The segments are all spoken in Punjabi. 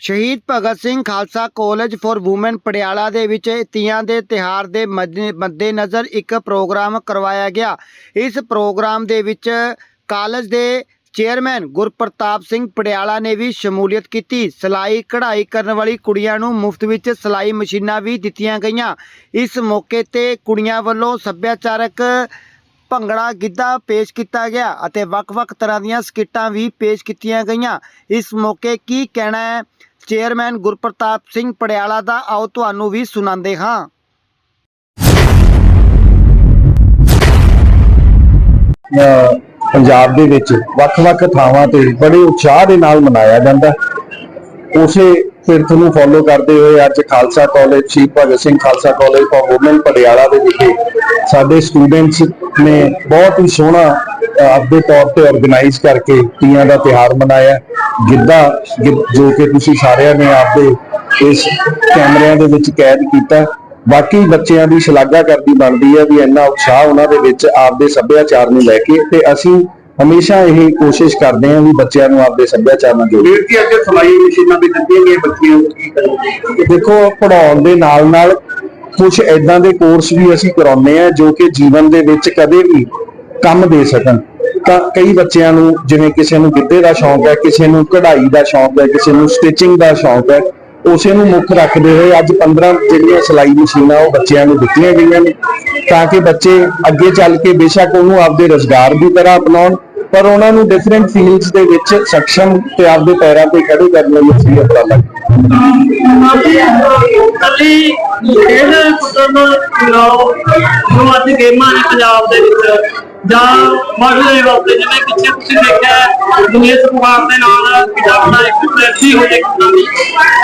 Shaheed Bhagat Singh Khalsa college for women Patiala ਦੇ ਵਿੱਚ ਤੀਆਂ ਦੇ ਤਿਹਾਰ ਦੇ ਮੱਦੇ- ਮੱਦੇਨਜ਼ਰ ਇੱਕ ਪ੍ਰੋਗਰਾਮ ਕਰਵਾਇਆ ਗਿਆ। ਇਸ ਪ੍ਰੋਗਰਾਮ ਦੇ ਵਿੱਚ ਕਾਲਜ ਦੇ ਚੇਅਰਮੈਨ ਗੁਰਪ੍ਰਤਾਪ ਸਿੰਘ ਪਟਿਆਲਾ ਨੇ ਵੀ ਸ਼ਮੂਲੀਅਤ ਕੀਤੀ। ਸਿਲਾਈ ਕਢਾਈ ਕਰਨ ਵਾਲੀ ਕੁੜੀਆਂ ਨੂੰ ਮੁਫਤ ਵਿੱਚ ਸਿਲਾਈ ਮਸ਼ੀਨਾਂ ਵੀ ਦਿੱਤੀਆਂ ਗਈਆਂ। ਇਸ ਮੌਕੇ ਤੇ ਕੁੜੀਆਂ ਵੱਲੋਂ ਸੱਭਿਆਚਾਰਕ ਭੰਗੜਾ ਗਿੱਧਾ ਪੇਸ਼ ਕੀਤਾ ਗਿਆ ਅਤੇ ਵੱਖ-ਵੱਖ ਤਰ੍ਹਾਂ ਦੀਆਂ ਸਕਿੱਟਾਂ ਵੀ ਪੇਸ਼ ਕੀਤੀਆਂ ਗਈਆਂ। ਇਸ ਮੌਕੇ ਕੀ ਕਹਿਣਾ ਹੈ? ਚੇਅਰਮੈਨ ਗੁਰਪ੍ਰਤਾਪ ਸਿੰਘ ਪੜਿਆਲਾ ਦਾ ਆਓ ਤੁਹਾਨੂੰ ਵੀ ਸੁਣਾਉਂਦੇ ਹਾਂ। ਪੰਜਾਬ ਦੇ ਵਿੱਚ ਵੱਖ-ਵੱਖ ਥਾਵਾਂ ਤੇ ਬੜੇ ਉਤਸ਼ਾਹ ਦੇ ਨਾਲ ਮਨਾਇਆ ਜਾਂਦਾ ਉਸੇ ਫਿਰਤ ਨੂੰ ਫੋਲੋ ਕਰਦੇ ਹੋਏ ਅੱਜ Khalsa college Shaheed Bhagat Singh Khalsa college for women Patiala ਦੇ ਵਿਖੇ ਸਾਡੇ ਸਟੂਡੈਂਟਸ ਨੇ ਬਹੁਤ ਹੀ ਸੋਹਣਾ ਆਪਦੇ ਤੌਰ ਤੇ ਆਰਗੇਨਾਈਜ਼ ਕਰਕੇ ਤੀਆਂ ਦਾ ਤਿਹਾਰ ਮਨਾਇਆ। ਗਿੱਧਾ ਜੋ ਕਿ ਤੁਸੀਂ ਸਾਰਿਆਂ ਨੇ ਆਪਦੇ ਇਸ ਕੈਮਰਿਆਂ ਦੇ ਵਿੱਚ ਕੈਦ ਕੀਤਾ। ਬਾਕੀ ਬੱਚਿਆਂ ਦੀ ਸ਼ਲਾਘਾ ਕਰਦੀ ਬਣਦੀ ਹੈ ਵੀ ਇੰਨਾ ਉਤਸ਼ਾਹ ਉਹਨਾਂ ਦੇ ਵਿੱਚ ਆਪਦੇ ਸੱਭਿਆਚਾਰ ਨੂੰ ਲੈ ਕੇ ਤੇ ਅਸੀਂ ਹਮੇਸ਼ਾ ਇਹ ਕੋਸ਼ਿਸ਼ ਕਰਦੇ ਹਾਂ ਵੀ ਬੱਚਿਆਂ ਨੂੰ ਆਪਦੇ ਸੱਭਿਆਚਾਰ ਨਾਲ ਜੋੜੀਏ। ਵੀਰ ਜੀ ਅੱਗੇ ਸਲਾਈ ਮਸ਼ੀਨਾਂ ਵੀ ਦਿੱਤੀਆਂ ਗਈਆਂ ਬੱਚਿਆਂ ਨੂੰ ਕੀ ਕਰਨਗੇ? ਦੇਖੋ ਪੜਾਉਣ ਦੇ ਨਾਲ ਨਾਲ ਕੁਝ ਐਦਾਂ ਦੇ ਕੋਰਸ ਵੀ ਅਸੀਂ ਕਰਾਉਂਦੇ ਆ ਜੋ ਕਿ ਜੀਵਨ ਦੇ ਵਿੱਚ ਕਦੇ ਵੀ ਕੰਮ ਦੇ ਸਕਣ। ਤਾਂ ਕਈ ਬੱਚਿਆਂ ਨੂੰ ਜਿਵੇਂ ਕਿਸੇ ਨੂੰ ਗਿੱਧੇ ਦਾ ਸ਼ੌਂਕ ਹੈ, ਕਿਸੇ ਨੂੰ ਕਢਾਈ ਦਾ ਸ਼ੌਂਕ ਹੈ, ਕਿਸੇ ਨੂੰ ਸਟਿਚਿੰਗ ਦਾ ਸ਼ੌਂਕ ਹੈ, ਉਸੇ ਨੂੰ ਮੁੱਖ ਰੱਖਦੇ ਹੋਏ ਅੱਜ 15 ਜਿਹੜੀਆਂ ਸਿਲਾਈ ਮਸ਼ੀਨਾਂ ਉਹ ਬੱਚਿਆਂ ਨੂੰ ਦਿੱਤੀਆਂ ਗਈਆਂ ਨੇ। ਤਾਂ ਕਿ ਬੱਚੇ ਅੱਗੇ ਚੱਲ ਕੇ ਬੇਸ਼ੱਕ ਉਹਨੂੰ ਆਪਦੇ ਰੋਜ਼ਗਾਰ ਦੀ ਤਰ੍ਹਾਂ ਅਪਣਾਉਣ, ਪਰ ਉਹਨਾਂ ਨੂੰ ਡਿਫਰੈਂਟ ਫੀਲਡਸ ਦੇ ਵਿੱਚ ਸક્ષਮ ਤੇ ਆਪਦੇ ਪੈਰਾਂ ਤੇ ਖੜੇ ਕਰਨ ਲਈ ਅਸੀਂ ਉਪਰਾਲਾ ਕੱਲੀ ਖੇਡ ਕੁੱਦਣ ਲਾਓ ਜੋ ਅੱਜ ਗੇਮਾਂ ਨੇ ਪੰਜਾਬ ਦੇ ਵਿੱਚ ਜਾਂ ਮਾਡਲ ਲੈਵਲ ਜਿਵੇਂ ਪਿੱਛੇ ਤੁਸੀਂ ਦੇਖਿਆ ਦੁਨੀਆ ਸਰਕਾਰ ਦੇ ਨਾਲ ਪੰਜਾਬ ਦਾ ਇੱਕ ਪ੍ਰੈਸੀ ਹੋ ਜਾਏਗੀ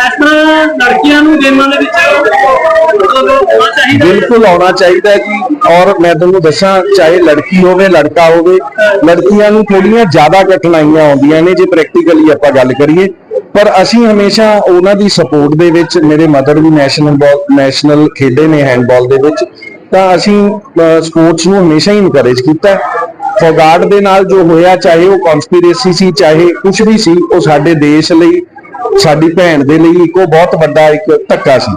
ਇਸ ਤਰ੍ਹਾਂ ਲੜਕੀਆਂ ਨੂੰ ਗੇਮਾਂ ਦੇ ਵਿੱਚ ਹੋਣਾ ਚਾਹੀਦਾ ਬਿਲਕੁਲ ਆਉਣਾ ਚਾਹੀਦਾ ਹੈ ਜੀ ਔਰ ਮੈਂ ਤੁਹਾਨੂੰ ਦੱਸਾਂ, ਚਾਹੇ ਲੜਕੀ ਹੋਵੇ, ਲੜਕਾ ਹੋਵੇ, ਲੜਕੀਆਂ ਨੂੰ ਥੋੜੀਆਂ ਜ਼ਿਆਦਾ ਕਠਿਨਾਈਆਂ ਆਉਂਦੀਆਂ ਨੇ, ਜੇ ਪ੍ਰੈਕਟੀਕਲੀ ਆਪਾਂ ਗੱਲ ਕਰੀਏ, ਪਰ ਅਸੀਂ ਹਮੇਸ਼ਾ ਉਹਨਾਂ ਦੀ ਸਪੋਰਟ ਦੇ ਵਿੱਚ, ਮੇਰੇ ਮਦਰ ਵੀ ਨੈਸ਼ਨਲ ਨੈਸ਼ਨਲ ਖੇਡੇ ਨੇ ਹੈਂਡਬਾਲ ਦੇ ਵਿੱਚ ਤਾਂ ਅਸੀਂ ਸਪੋਰਟਸ ਨੂੰ ਹਮੇਸ਼ਾ ਹੀ ਇਨਕਰੇਜ ਕੀਤਾ ਫੋਗਾਰਡ ਦੇ ਨਾਲ ਜੋ ਹੋਇਆ, ਚਾਹੇ ਉਹ ਕਨਸਪੀਰੇਸੀ ਸੀ, ਚਾਹੇ ਕੁਝ ਵੀ ਸੀ, ਉਹ ਸਾਡੇ ਦੇਸ਼ ਲਈ, ਸਾਡੀ ਭੈਣ ਦੇ ਲਈ ਇੱਕ ਉਹ ਬਹੁਤ ਵੱਡਾ ਇੱਕ ਧੱਕਾ ਸੀ।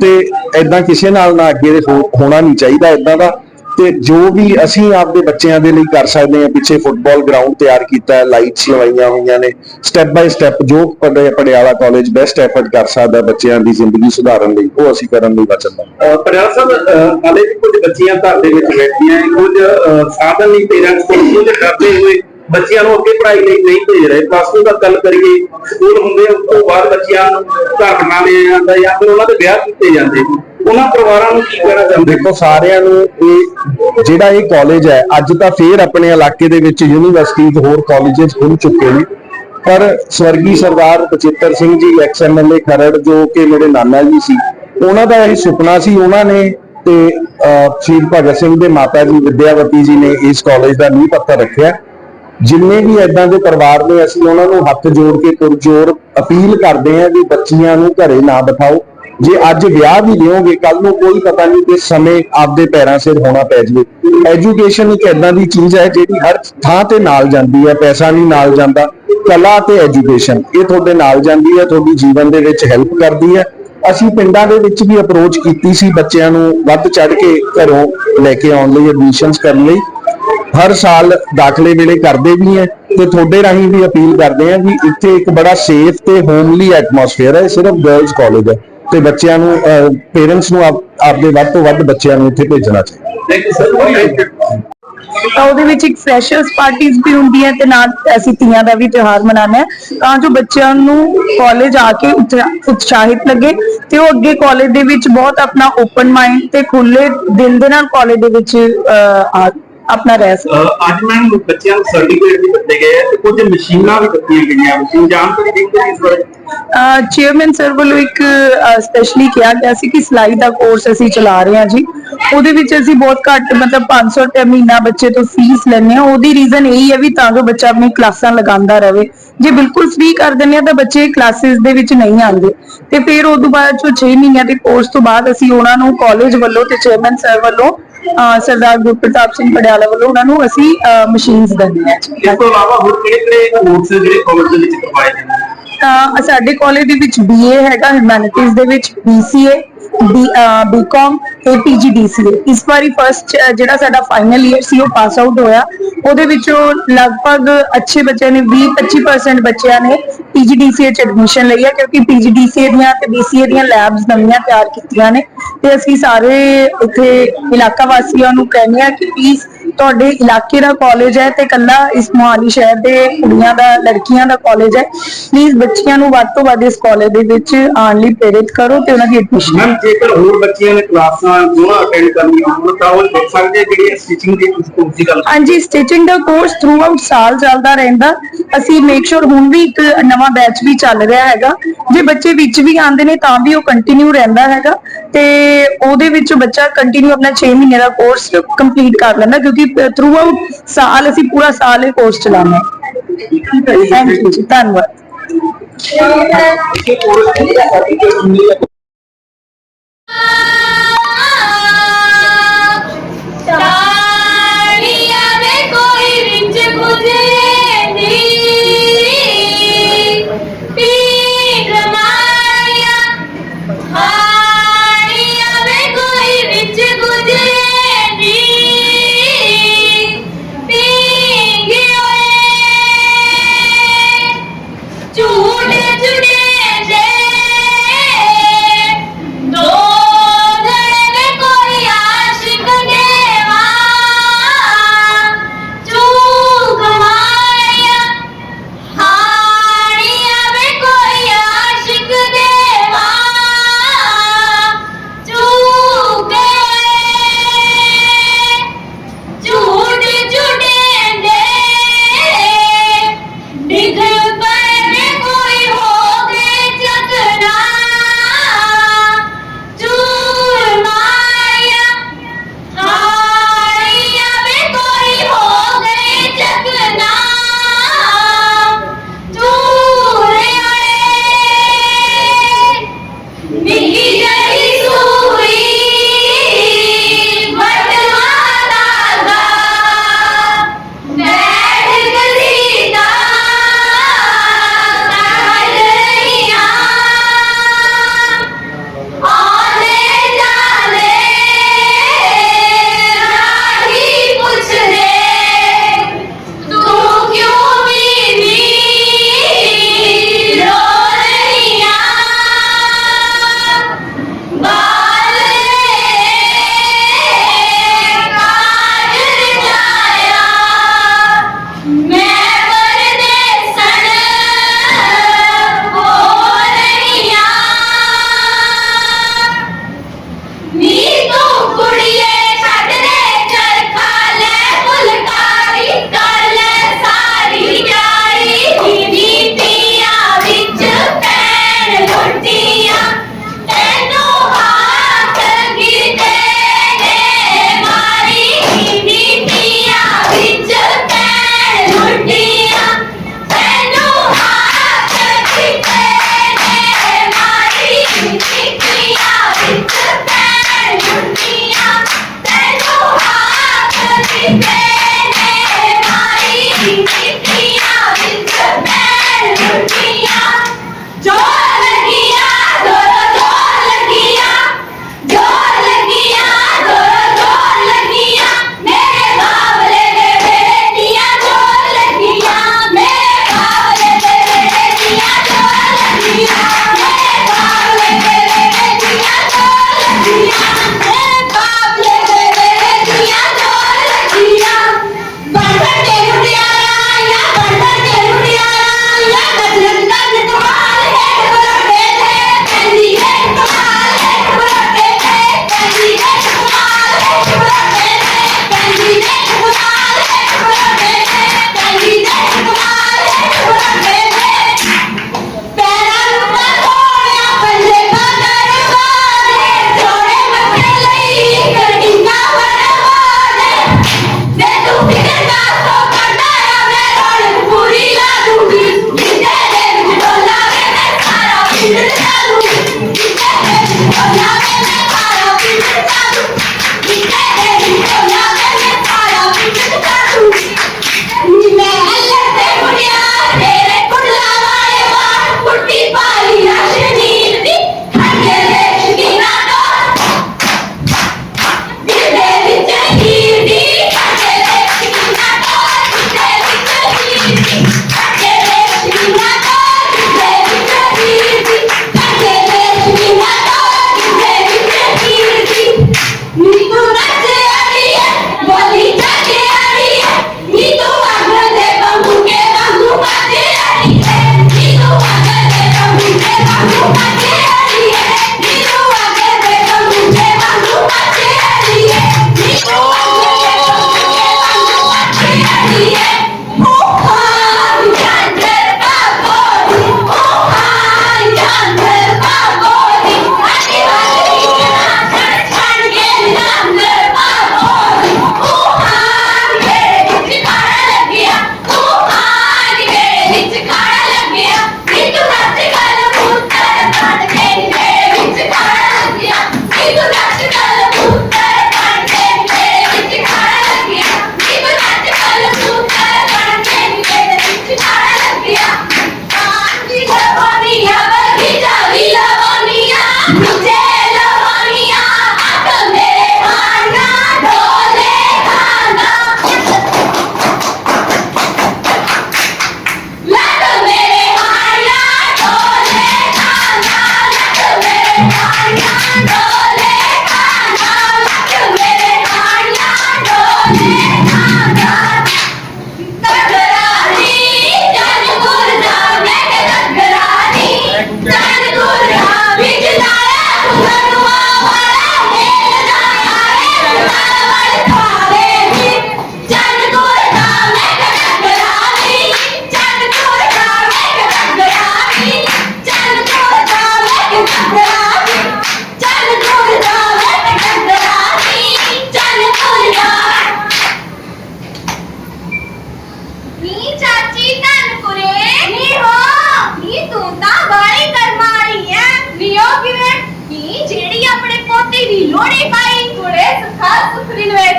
ਤੇ ਐਦਾਂ ਕਿਸੇ ਨਾਲ ਨਾ ਅੱਗੇ ਹੋ- ਹੋਣਾ ਨਹੀਂ ਚਾਹੀਦਾ ਐਦਾਂ ਦਾ। ਤੇ ਜੋ ਵੀ ਅਸੀਂ ਆਪਦੇ ਬੱਚਿਆਂ ਦੇ ਲਈ ਕਰ ਸਕਦੇ ਹਾਂ, ਪਿੱਛੇ ਫੁੱਟਬਾਲ ਗਰਾਊਂਡ ਤਿਆਰ ਕੀਤਾ ਹੈ ਲਾਈਟਸ ਲਵਾਈਆਂ ਹੋਈਆਂ ਨੇ ਸਟੈਪ ਬਾਈ ਸਟੈਪ ਜੋ ਪੜੇ- ਕਾਲਜ ਬੈਸਟ ਐਫਰਟ ਕਰ ਸਕਦਾ ਬੱਚਿਆਂ ਦੀ ਜ਼ਿੰਦਗੀ ਸੁਧਾਰਨ ਲਈ, ਉਹ ਅਸੀਂ ਕਰਨ ਲਈ ਵਚਨਬੱਧ ਪਰਿਆਰ ਸਾਹਿਬ ਹਾਲੇ ਵੀ ਕੁਝ ਬੱਚੀਆਂ ਘਰ ਦੇ ਵਿੱਚ ਬੈਠੀਆਂ ਕੁਝ ਸਾਧਨ ਨਹੀਂ ਪੇਰੈਂਟਸ ਕੋਲ ਕੁਝ ਕਰਦੇ ਹੋਏ ਬੱਚਿਆਂ ਨੂੰ ਅੱਗੇ ਪੜ੍ਹਾਈ ਲਈ ਨਹੀਂ ਭੇਜ ਰਹੇ। ਪਲੱਸ ਟੂ ਦਾ ਗੱਲ ਕਰੀਏ, ਸਕੂਲ ਹੁੰਦੇ ਉਸ ਤੋਂ ਬਾਅਦ ਬੱਚਿਆਂ ਨੂੰ ਘਰ ਬਣਾ ਲਿਆ ਜਾਂਦਾ ਜਾਂ ਫਿਰ ਉਹਨਾਂ ਦੇ ਵਿਆਹ ਕੀਤੇ ਜਾਂਦੇ ਉਹਨਾਂ ਪਰਿਵਾਰਾਂ ਨੂੰ ਕੀ ਕਹਿਣਾ ਚਾਹੁੰਦੇ? ਦੇਖੋ, ਸਾਰਿਆਂ ਨੂੰ ਇਹ ਜਿਹੜਾ ਇਹ ਕਾਲਜ ਹੈ, ਅੱਜ ਤਾਂ ਫੇਰ ਆਪਣੇ ਇਲਾਕੇ ਦੇ ਵਿੱਚ ਯੂਨੀਵਰਸਿਟੀਜ਼ ਹੋਰ ਕਾਲਜਸ ਖੁੱਲ ਚੁੱਕੇ ਨੇ। ਪਰ ਸਵਰਗੀ ਸਰਦਾਰ ਬਚਿੱਤਰ ਸਿੰਘ ਜੀ ਐਕਸ ਐਮਐਲਏ ਖਰੜ, ਜੋ ਕਿ ਮੇਰੇ ਨਾਨਾ ਜੀ ਸੀ, ਉਹਨਾਂ ਦਾ ਇਹ ਸੁਪਨਾ ਸੀ, ਉਹਨਾਂ ਨੇ ਤੇ ਸ਼ਹੀਦ ਭਗਤ ਸਿੰਘ ਦੇ ਮਾਤਾ ਜੀ, ਵਿਦਿਆਵਤੀ ਜੀ ਨੇ ਇਸ ਕਾਲਜ ਦਾ ਨੀਂਹ ਪੱਥਰ ਰੱਖਿਆ। ਜਿੰਨੇ ਵੀ ਐਦਾਂ ਦੇ ਪਰਿਵਾਰ ਨੇ, ਅਸੀਂ ਉਹਨਾਂ ਨੂੰ ਹੱਥ ਜੋੜ ਕੇ ਪੁਰਜੋਰ ਅਪੀਲ ਕਰਦੇ ਹਾਂ ਵੀ ਬੱਚੀਆਂ ਨੂੰ ਘਰੇ ਨਾ ਬਿਠਾਓ। ਜੇ ਅੱਜ ਵਿਆਹ ਵੀ ਲਿਓਗੇ ਕੱਲ ਨੂੰ ਕੋਈ ਪਤਾ ਨਹੀਂ ਕਿ ਸਮੇਂ ਆਪਦੇ ਪੈਰਾਂ ਸਿਰ ਹੋਣਾ ਪੈ ਜਾਵੇ। ਐਜੂਕੇਸ਼ਨ ਇੱਕ ਐਦਾਂ ਦੀ ਚੀਜ਼ ਹੈ ਜਿਹੜੀ ਹਰ ਥਾਂ ਤੇ ਨਾਲ ਜਾਂਦੀ ਹੈ, ਪੈਸਾ ਨਹੀਂ ਨਾਲ ਜਾਂਦਾ। ਕਲਾ ਤੇ ਐਜੂਕੇਸ਼ਨ ਇਹ ਤੁਹਾਡੇ ਨਾਲ ਜਾਂਦੀ ਹੈ, ਤੁਹਾਡੀ ਜੀਵਨ ਦੇ ਵਿੱਚ ਹੈਲਪ ਕਰਦੀ ਹੈ। ਅਸੀਂ ਪਿੰਡਾਂ ਦੇ ਵਿੱਚ ਵੀ ਅਪਰੋਚ ਕੀਤੀ ਸੀ ਬੱਚਿਆਂ ਨੂੰ ਵੱਧ ਚੜ ਕੇ ਘਰੋਂ ਲੈ ਕੇ ਆਉਣ ਲਈ ਐਡਮਿਸ਼ਨਸ ਕਰਨ ਲਈ। ਹਰ ਸਾਲ ਦਾਖਲੇ ਵੇਲੇ ਕਰਦੇ ਵੀ ਹੈ ਤੇ ਤੁਹਾਡੇ ਰਾਹੀਂ ਵੀ ਅਪੀਲ ਕਰਦੇ ਹਾਂ ਵੀ ਇੱਥੇ ਇੱਕ ਬੜਾ ਸੇਫ ਤੇ ਹੋਮਲੀ ਐਟਮੋਸਫੇਅਰ ਹੈ, ਇਹ ਸਿਰਫ ਗਰਲਸ ਕਾਲਜ ਹੈ। ਤੇ ਬੱਚਿਆਂ ਨੂੰ ਪੇਰੈਂਟਸ ਨੂੰ ਆਪਦੇ ਵੱਧ ਤੋਂ ਵੱਧ ਬੱਚਿਆਂ ਨੂੰ ਇੱਥੇ ਭੇਜਣਾ ਚਾਹੀਦਾ। ਤਾਂ ਉਹਦੇ ਵਿੱਚ ਇੱਕ ਫਰੈਸ਼ਰਸ ਪਾਰਟੀਆਂ ਵੀ ਹੁੰਦੀਆਂ ਤੇ ਨਾਲ ਅਸੀਂ ਤੀਆਂ ਦਾ ਵੀ ਤਿਉਹਾਰ ਮਨਾਉਣਾ ਹਾਂ। ਤਾਂ ਜੋ ਬੱਚਿਆਂ ਨੂੰ ਕਾਲਜ ਆ ਕੇ ਉਤਸ਼ਾਹਿਤ ਲੱਗੇ ਤੇ ਉਹ ਅੱਗੇ ਕਾਲਜ ਦੇ ਵਿੱਚ ਬਹੁਤ ਆਪਣਾ ਓਪਨ ਮਾਈਂਡ ਤੇ ਖੁੱਲੇ ਦਿਲ ਦੇ ਨਾਲ ਕਾਲਜ ਦੇ ਵਿੱਚ ਆ- ਆਪਣਾ ਰਹਿ ਸਕਣ ਅੱਜ ਮੈਂ ਬੱਚਿਆਂ ਨੂੰ ਸਰਟੀਫਿਕੇਟ ਵੀ ਦਿੱਤੇ ਗਏ ਆ ਤੇ ਕੁਝ ਮਸ਼ੀਨਾਂ ਵੀ ਦਿੱਤੀਆਂ ਗਈਆਂ ਮਸ਼ੀਨ ਜਾਣਕਾਰੀ ਦਿੰਦੇ ਇਸ ਬਾਰੇ? ਚੇਅਰਮੈਨ ਸਰ ਵੱਲੋਂ ਇੱਕ ਸਪੈਸ਼ਲੀ ਕਿਹਾ ਗਿਆ ਸੀ ਕਿ ਸਿਲਾਈ ਦਾ ਕੋਰਸ ਅਸੀਂ ਚਲਾ ਰਹੇ ਹਾਂ ਜੀ। ਉਹਦੇ ਵਿੱਚ ਅਸੀਂ ਬਹੁਤ ਘੱਟ ਮਤਲਬ 500 ਰੁਪਏ ਮਹੀਨਾ ਬੱਚੇ ਤੋਂ ਫੀਸ ਲੈਂਦੇ ਹਾਂ। ਉਹਦੀ ਰੀਜ਼ਨ ਇਹੀ ਹੈ ਵੀ ਤਾਂ ਜੋ ਬੱਚਾ ਆਪਣੀ ਕਲਾਸਾਂ ਲਗਾਉਂਦਾ ਰਹੇ। ਜੇ ਬਿਲਕੁਲ ਫ੍ਰੀ ਕਰ ਦਿੰਦੇ ਆ ਤਾਂ ਬੱਚੇ ਕਲਾਸਿਸ ਦੇ ਵਿੱਚ ਨਹੀਂ ਆਉਂਦੇ। ਤੇ ਫਿਰ ਉਸ ਤੋਂ ਬਾਅਦ ਜੋ 6 ਮਹੀਨਿਆਂ ਦੇ ਕੋਰਸ ਤੋਂ ਬਾਅਦ ਅਸੀਂ ਉਹਨਾਂ ਨੂੰ ਕਾਲਜ ਵੱਲੋਂ ਤੇ ਚੇਅਰਮੈਨ ਸਰ ਵੱਲੋਂ ਸਰਦਾਰ ਗੁਰਪ੍ਰਤਾਪ ਸਿੰਘ ਪੜਿਆਲਾ ਵੱਲੋਂ ਉਹਨਾਂ ਨੂੰ ਅਸੀਂ ਮਸ਼ੀਨਸ ਦਿੰਦੇ ਹਾਂ। ਇਸ ਤੋਂ ਇਲਾਵਾ ਹੋਰ ਕਿਹੜੇ ਕਿਹੜੇ ਕੋਰਸ ਜਿਹੜੇ ਕਾਲਜ ਦੇ ਵਿੱਚ ਕਰਵਾਏ ਜਾਂਦੇ ਨੇ? ਤਾਂ ਸਾਡੇ ਕਾਲਜ ਦੇ ਵਿੱਚ ਬੀਏ ਹੈਗਾ ਹਿਊਮੈਨਿਟੀਜ਼ ਦੇ ਵਿੱਚ ਬੀਸੀਏ ਬੀਕਾਮ ਤੇ ਪੀਜੀਡੀਸੀਏ ਇਸ ਵਾਰੀ ਫਸਟ ਜਿਹੜਾ ਸਾਡਾ ਫਾਈਨਲ ਈਅਰ ਸੀ ਉਹ ਪਾਸ ਆਊਟ ਹੋਇਆ। ਉਹਦੇ ਵਿੱਚੋਂ ਲਗਭਗ ਅੱਛੇ ਬੱਚਿਆਂ ਨੇ 20-25% ਬੱਚਿਆਂ ਨੇ ਪੀਜੀਡੀਸੀਏ ਚ ਐਡਮਿਸ਼ਨ ਲਈ ਹੈ ਕਿਉਂਕਿ ਪੀਜੀਡੀਸੀਏ ਦੀਆਂ ਤੇ ਬੀਸੀਏ ਦੀਆਂ ਲੈਬਸ ਨਵੀਆਂ ਤਿਆਰ ਕੀਤੀਆਂ ਨੇ। ਤੇ ਅਸੀਂ ਸਾਰੇ ਇੱਥੇ ਇਲਾਕਾ ਵਾਸੀਆਂ ਨੂੰ ਕਹਿੰਦੇ ਆ ਕਿ ਪਲੀਜ਼ ਤੁਹਾਡੇ ਇਲਾਕੇ ਦਾ ਕਾਲਜ ਹੈ ਤੇ ਕੱਲਾ ਇਸ ਮੋਹਾਲੀ ਸ਼ਹਿਰ ਦੇ ਕੁੜੀਆਂ ਦਾ ਲੜਕੀਆਂ ਦਾ ਕਾਲਜ ਹੈ। ਪਲੀਜ਼ ਬੱਚਿਆਂ ਨੂੰ ਵੱਧ ਤੋਂ ਵੱਧ ਇਸ ਕਾਲਜ ਦੇ ਵਿੱਚ ਆਉਣ ਲਈ ਪ੍ਰੇਰਿਤ ਕਰੋ ਤੇ ਉਹਨਾਂ ਦੀ ਐਡਮਿਸ਼ਨ ਮੈਮ ਜੇਕਰ ਹੋਰ ਬੱਚਿਆਂ ਨੇ ਕਲਾਸਾਂ ਦੋਨਾਂ ਅਟੈਂਡ ਕਰਨੀਆਂ ਹੋਣ ਤਾਂ ਉਹ ਦੇਖ ਸਕਦੇ ਜਿਹੜੀ ਸਟਿਚਿੰਗ ਦੀ ਤੁਸੀਂ ਦੀ ਗੱਲ ਹਾਂਜੀ ਸਟਿਚਿੰਗ ਦਾ ਕੋਰਸ ਥਰੂ ਆਊਟ ਸਾਲ ਚੱਲਦਾ ਰਹਿੰਦਾ। ਅਸੀਂ ਮੇਕ ਸ਼ੋਰ ਹੁਣ ਵੀ ਇੱਕ ਨਵਾਂ ਬੈਚ ਵੀ ਚੱਲ ਰਿਹਾ ਹੈਗਾ। ਜੇ ਬੱਚੇ ਵਿੱਚ ਵੀ ਆਉਂਦੇ ਨੇ ਤਾਂ ਵੀ ਉਹ ਕੰਟੀਨਿਊ ਰਹਿੰਦਾ ਹੈਗਾ। ਤੇ ਉਹਦੇ ਵਿੱਚ ਬੱਚਾ ਕੰਟੀਨਿਊ ਆਪਣਾ 6 ਮਹੀਨੇ ਦਾ ਕੋਰਸ ਕੰਪਲੀਟ ਕਰ ਲੈਂਦਾ ਕਿਉਂਕਿ ਥਰੂ ਆਊਟ ਸਾਲ ਅਸੀਂ ਪੂਰਾ ਸਾਲ ਇਹ ਕੋਰਸ ਚਲਾਉਣਾ ਹਾਂ। ਥੈਂਕ ਯੂ ਜੀ ਧੰਨਵਾਦ। ¡Vale!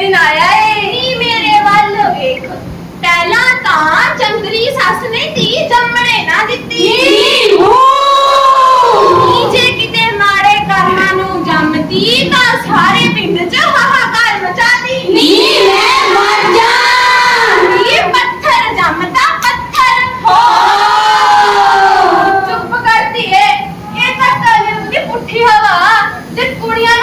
ਦਿਨ ਆਇਆ ਏ ਨੀ ਮੇਰੇ ਵੱਲ ਵੇਖ। ਪਹਿਲਾਂ ਤਾਂ ਚੰਦਰੀ ਸੱਸ ਨੇ ਧੀ ਜੰਮਣੇ ਨਾ ਦਿੱਤੀ। ਨੀ ਜੇ ਕਿਤੇ ਮਾਰੇ ਕਰਮਾਂ ਨੂੰ ਜੰਮਦੀ ਤਾਂ ਸਾਰੇ ਪਿੰਡ 'ਚ ਹਾਹਾਕਾਰ ਮਚਾਦੀ ਨੀ ਮੈਂ ਮਰ ਜਾ। ਨੀ ਪੱਥਰ ਜੰਮਦਾ ਪੱਥਰ। ਹੋ ਚੁੱਪ ਕਰਦੀ ਏ। ਇਹ ਤਾਂ ਕੱਲ ਦੀ ਪੁੱਠੀ ਹਵਾ। ਤੇ ਕੁੜੀਆਂ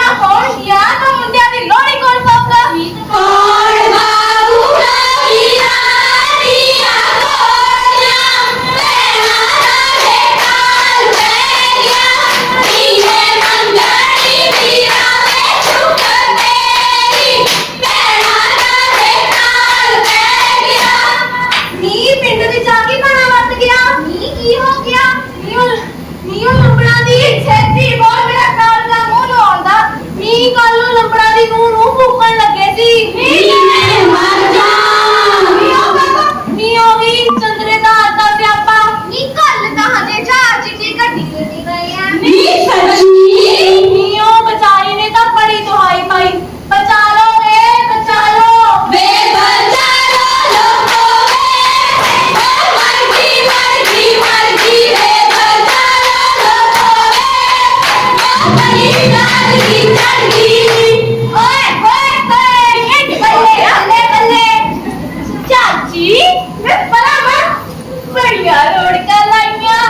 ਬੜੀਆਂ ਰੋੜਕਾਂ ਲਾਈਆਂ।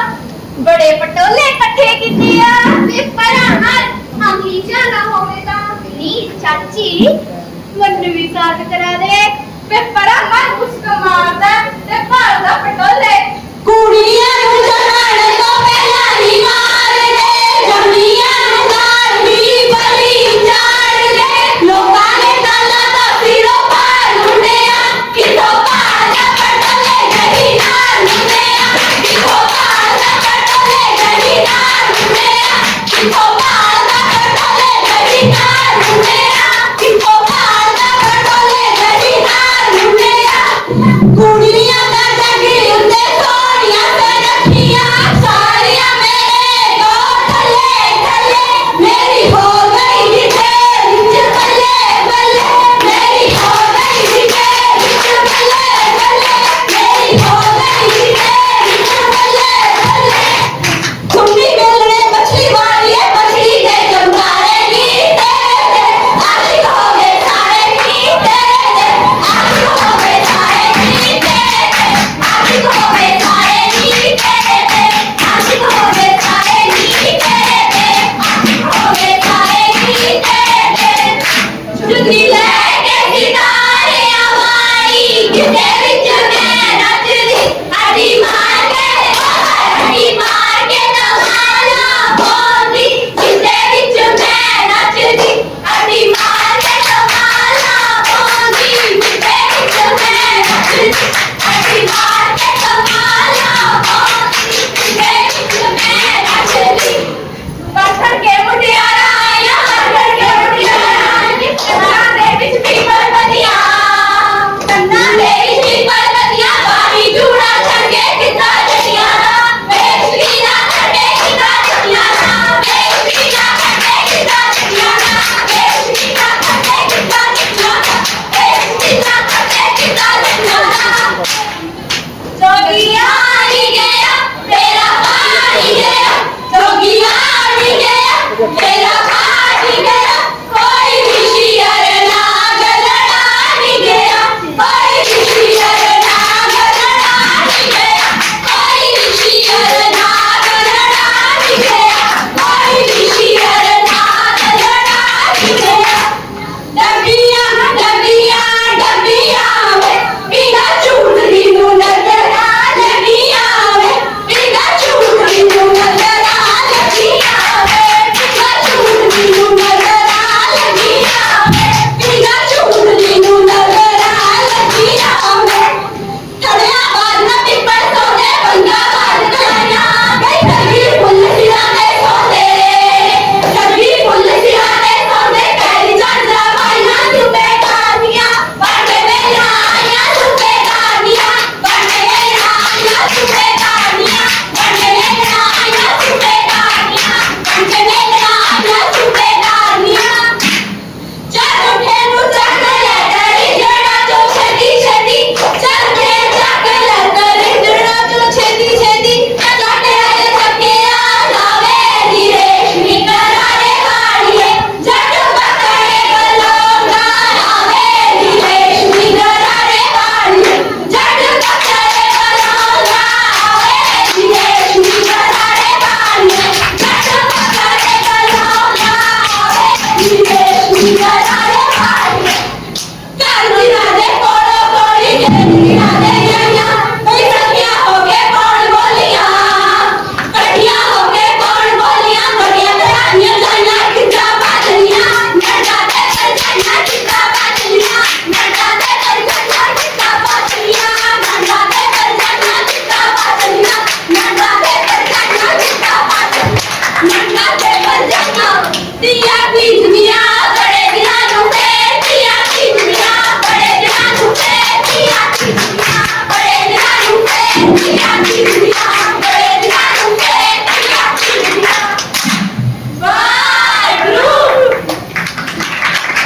ਬੜੇ ਪਟੋਲੇ ਇਕੱਠੇ ਕੀਤੇ ਆ। ਤੇ ਪਰਾਂ ਹਰ ਅਮਲੀ ਜਾਣਾ ਹੋਵੇ ਤਾਂ ਪਲੀਜ਼ ਚਾਚੀ ਮੈਨੂੰ ਵੀ ਸਾਥ ਕਰਾ ਦੇ। ਵੇ ਪਰਾਂ ਮਨ ਮੁਸਕਮਾਰਦਾ ਤੇ ਭਾਲ ਦਾ ਪਟੋਲੇ। ਕੁੜੀਆਂ ਨੂੰ ਜਨਾਣੇ